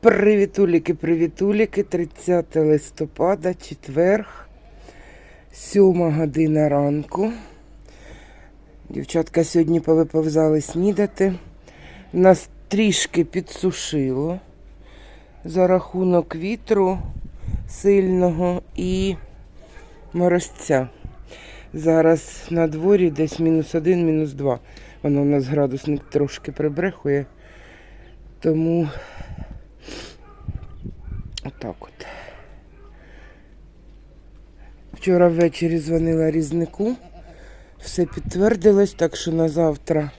Привітуліки, привітуліки, 30 листопада, четверг, 7 година ранку. Дівчатка сьогодні повиповзали снідати. Нас трішки підсушило за рахунок вітру сильного і морозця. Зараз на дворі десь мінус один, мінус два. Воно у нас градусник трошки прибрехує. Тому Отак от. Вчора ввечері дзвонила різнику. Все підтвердилось, так що на завтра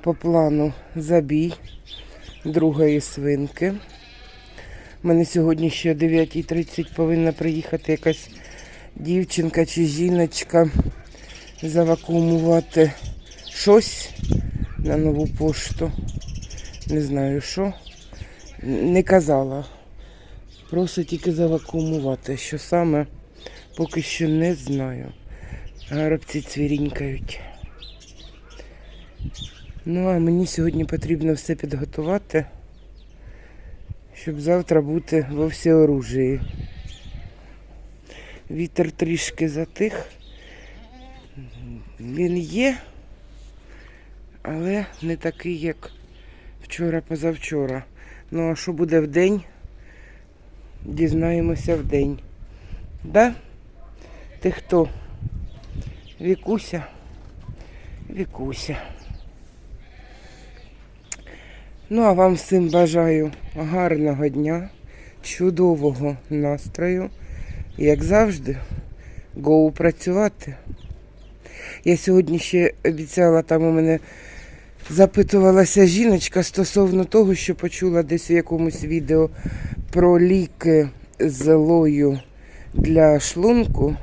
по плану забій другої свинки. У мене сьогодні ще о 9.30 повинна приїхати якась дівчинка чи жіночка завакуумувати щось на нову пошту. Не знаю що. Не казала. Просто тільки завакуумувати. Що саме, поки що не знаю. Горобці цвірінькають. Ну, а мені сьогодні потрібно все підготувати, щоб завтра бути во всеоружії. Вітер трішки затих. Він є, але не такий, як вчора-позавчора. Ну, а що буде в день? Дізнаємося в день. Да? Ти хто? Вікуся? Вікуся. Ну, а вам всім бажаю гарного дня, чудового настрою. Як завжди, гоу працювати. Я сьогодні ще обіцяла, там у мене запитувалася жіночка стосовно того, що почула десь в якомусь відео про ліки з золою для шлунку.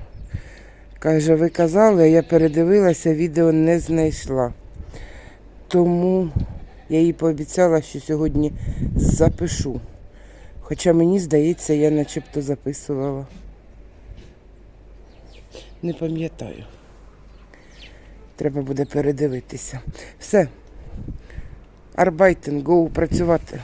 Каже, ви казали, я передивилася, відео не знайшла. Тому я їй пообіцяла, що сьогодні запишу. Хоча мені здається, я начебто записувала. Не пам'ятаю. Треба буде передивитися. Все. Арбайтен, гоу працювати.